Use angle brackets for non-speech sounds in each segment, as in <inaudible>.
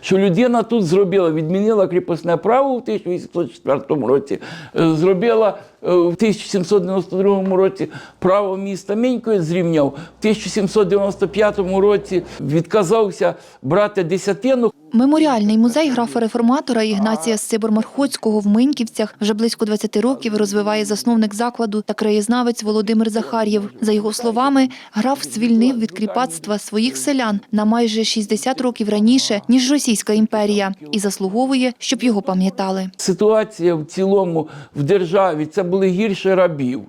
що людина тут зробила, відмінила кріпосне право в 1804 році, е, зробила е, в 1792 році право міста Мінькою зрівняв, в 1795 році відказався брати десятину. Меморіальний музей графа-реформатора Ігнація Сибор-Мархоцького в Миньківцях вже близько 20 років розвиває засновник закладу та краєзнавець Володимир Захар'єв. За його словами, граф звільнив від кріпацтва своїх селян на майже 60 років раніше, ніж Російська імперія, і заслуговує, щоб його пам'ятали. Ситуація в цілому в державі це були гірше рабів.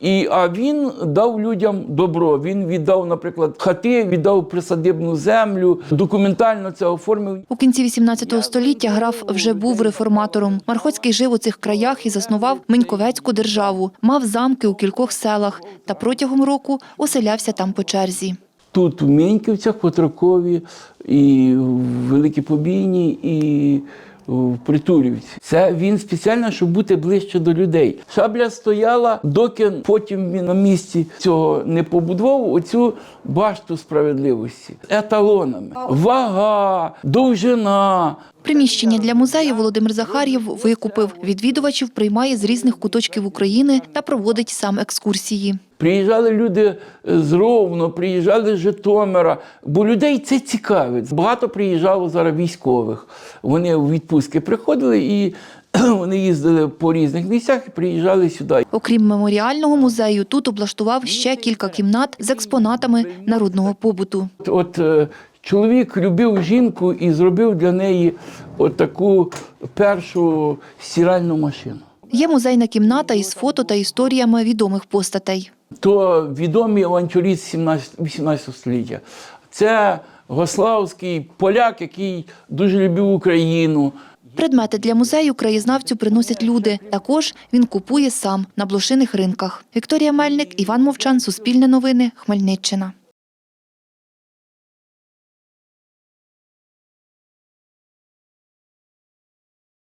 І, а він дав людям добро. Він віддав, наприклад, хати, віддав присадибну землю, документально це оформив. У кінці 18 століття граф вже був реформатором. Мархоцький жив у цих краях і заснував Меньковецьку державу, мав замки у кількох селах та протягом року оселявся там по черзі. Тут в Меньківцях, Потрокові, і в Великій Побійні, і Притулівці. Це він спеціально, щоб бути ближче до людей. Шабля стояла, доки потім він на місці цього не побудував оцю башту справедливості еталонами. Вага, довжина, Приміщення для музею Володимир Захар'єв викупив. Відвідувачів приймає з різних куточків України та проводить сам екскурсії. Приїжджали люди з Ровно, приїжджали з Житомира, бо людей це цікавить. Багато приїжджало зараз військових. Вони у відпустки приходили і <clears throat> вони їздили по різних місцях і приїжджали сюди. Окрім меморіального музею, тут облаштував ще кілька кімнат з експонатами народного побуту. От е, чоловік любив жінку і зробив для неї от таку першу стиральну машину. Є музейна кімната із фото та історіями відомих постатей. То відомий авантюрист 17 18 століття. Це Гославський поляк, який дуже любив Україну. Предмети для музею краєзнавцю приносять люди. Також він купує сам на блошиних ринках. Вікторія Мельник, Іван Мовчан, Суспільне новини, Хмельниччина.